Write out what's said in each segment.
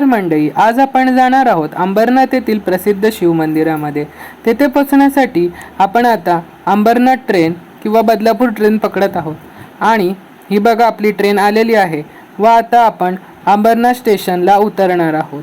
नमस्कार मंडळी आज आपण जाणार आहोत अंबरनाथ येथील प्रसिद्ध शिव मंदिरामध्ये. तेथे पोचण्यासाठी आपण आता अंबरनाथ ट्रेन किंवा बदलापूर ट्रेन पकडत आहोत. आणि ही बघा आपली ट्रेन आलेली आहे व आता आपण अंबरनाथ स्टेशनला उतरणार आहोत.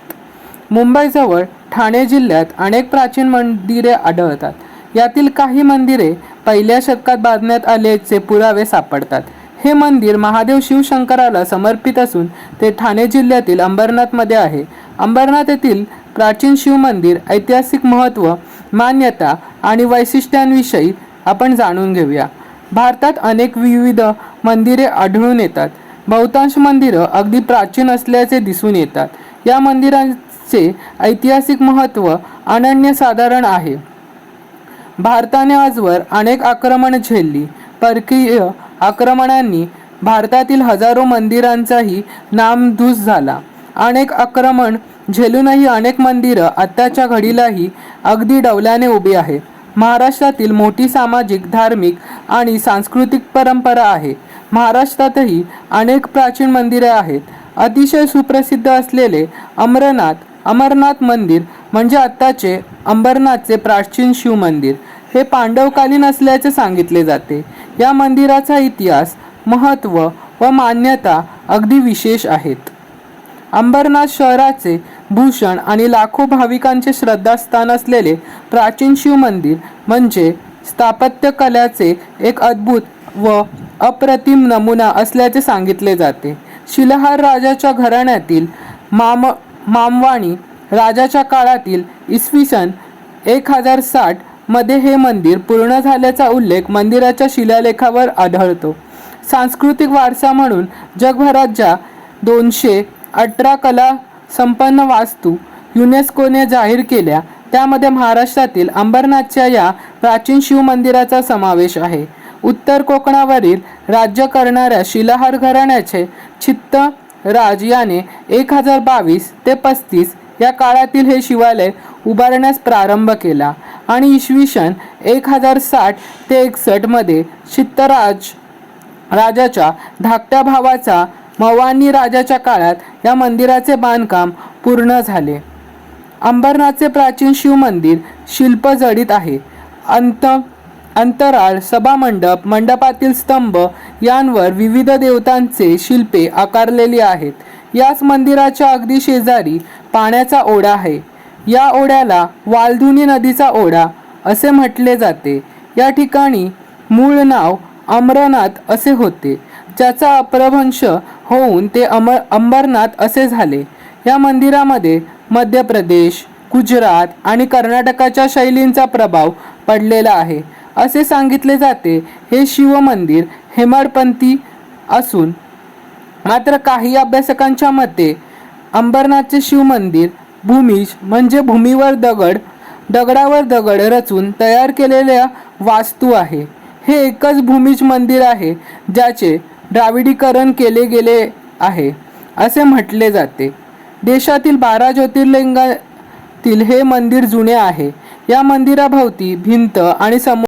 मुंबईजवळ ठाणे जिल्ह्यात अनेक प्राचीन मंदिरे आढळतात. यातील काही मंदिरे पहिल्या शतकात बांधण्यात आल्याचे पुरावे सापडतात. हे मंदिर महादेव शिवशंकराला समर्पित असून ते ठाणे जिल्ह्यातील अंबरनाथमध्ये आहे. अंबरनाथ येथील प्राचीन शिवमंदिर ऐतिहासिक महत्त्व मान्यता आणि वैशिष्ट्यांविषयी आपण जाणून घेऊया. भारतात अनेक विविध मंदिरे आढळून येतात. बहुतांश मंदिरं अगदी प्राचीन असल्याचे दिसून येतात. या मंदिरांचे ऐतिहासिक महत्त्व अनन्यसाधारण आहे. भारताने आजवर अनेक आक्रमण झेलली. परकीय आक्रमणांनी भारतातील हजारो मंदिरांचाही नामधूस झाला. अनेक आक्रमण झेलूनही अनेक मंदिरं आत्ताच्या घडीलाही अगदी डवल्याने उभी आहे. महाराष्ट्रातील मोठी सामाजिक धार्मिक आणि सांस्कृतिक परंपरा आहे. महाराष्ट्रातही अनेक प्राचीन मंदिरे आहेत. अतिशय सुप्रसिद्ध असलेले अमरनाथ अमरनाथ मंदिर म्हणजे आत्ताचे अंबरनाथचे प्राचीन शिव मंदिर. हे पांडवकालीन असल्याचे सांगितले जाते. या मंदिराचा इतिहास महत्त्व व मान्यता अगदी विशेष आहेत. अंबरनाथ शहराचे भूषण आणि लाखो भाविकांचे श्रद्धास्थान असलेले प्राचीन शिव मंदिर म्हणजे स्थापत्य एक अद्भुत व अप्रतिम नमुना असल्याचे सांगितले जाते. शिलहार राजाच्या घराण्यातील माम मामवाणी राजाच्या काळातील इसवी सन एक हजार साठ मध्ये हे मंदिर पूर्ण झाल्याचा उल्लेख मंदिराच्या शिलालेखावर आढळतो. सांस्कृतिक वारसा म्हणून जगभरात ज्या दोनशे अठरा कला संपन्न वास्तू युनेस्कोने जाहीर केल्या त्यामध्ये महाराष्ट्रातील अंबरनाथच्या या प्राचीन शिव मंदिराचा समावेश आहे. उत्तर कोकणावरील राज्य करणाऱ्या शिलाहार घराण्याचे चित्त राज याने एक हजार बावीस ते पस्तीस या काळातील हे शिवालय उभारण्यास प्रारंभ केला. आणि इसवी सन एक हजार साठ ते एकसष्टमध्ये चित्तराज राजाच्या धाकट्या भावाचा मवानी राजाच्या काळात या मंदिराचे बांधकाम पूर्ण झाले. अंबरनाथचे प्राचीन शिव मंदिर शिल्पजडित आहे. अंत अंतराळ सभामंडप मंडपातील स्तंभ यांवर विविध देवतांचे शिल्पे आकारलेली आहेत. याच मंदिराच्या अगदी शेजारी पाण्याचा ओढा आहे. या ओढ्याला वालधुनी नदीचा ओढा असे म्हटले जाते. या ठिकाणी मूळ नाव अमरनाथ असे होते. ज्याचा अप्रभंश होऊन ते अमर अंबरनाथ असे झाले. या मंदिरामध्ये मध्य प्रदेश गुजरात आणि कर्नाटकाच्या शैलींचा प्रभाव पडलेला आहे. असे सांगितले जाते. हे शिव मंदिर हेमाडपंथी असून मात्र काही अभ्यासकांच्या मते अंबरनाथचे शिवमंदिर मंदिर भूमिज म्हणजे भूमीवर दगड दगडावर दगड रचून तयार केलेल्या वास्तू आहे. हे एकच भूमिज मंदिर आहे ज्याचे द्राविडीकरण केले गेले आहे असे म्हटले जाते. देशातील बारा ज्योतिर्लिंगातील हे मंदिर जुने आहे. या मंदिराभोवती भिंत आणि समोर